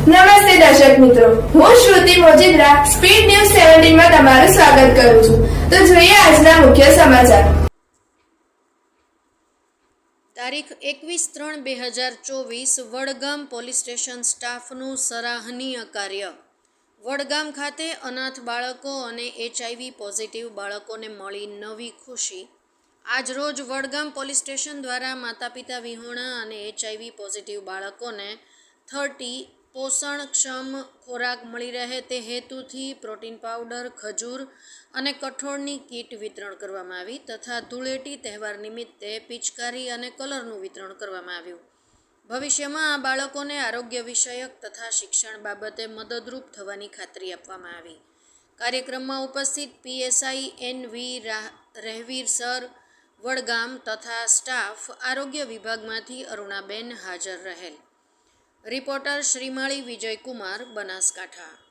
નમસ્તે દર્શક મિત્રો. હું શ્રુતિ મોજીદ્રા, સ્પીડ ન્યૂઝ સેવન્ટીનમાં તમારું સ્વાગત કરું છું. તો જોઈએ આજના મુખ્ય સમાચાર. તારીખ એકવીસ ત્રણ બે હજાર ચોવીસ, વડગામ પોલીસ સ્ટેશન સ્ટાફનું સરાહનીય કાર્ય. વડગામ ખાતે અનાથ બાળકો અને એચઆઈવી પોઝિટિવ બાળકોને મળી નવી ખુશી. આજરોજ વડગામ પોલીસ સ્ટેશન દ્વારા માતા પિતા વિહોણા અને એચઆઈવી પોઝિટિવ બાળકોને થર્ટી પોષણક્ષમ ખોરાક મળી રહે તે હેતુથી પ્રોટીન પાવડર, ખજૂર અને કઠોળની કીટ વિતરણ કરવામાં આવી તથા ધૂળેટી તહેવાર નિમિત્તે પિચકારી અને કલરનું વિતરણ કરવામાં આવ્યું. ભવિષ્યમાં આ બાળકોને આરોગ્ય વિષયક તથા શિક્ષણ બાબતે મદદરૂપ થવાની ખાતરી આપવામાં આવી. કાર્યક્રમમાં ઉપસ્થિત PSI N V Rahevir sir, Vadgam તથા સ્ટાફ આરોગ્ય વિભાગમાંથી અરુણાબેન હાજર રહેલ. રિપોર્ટર શ્રીમાળી વિજયકુમાર બનાસકાંઠા.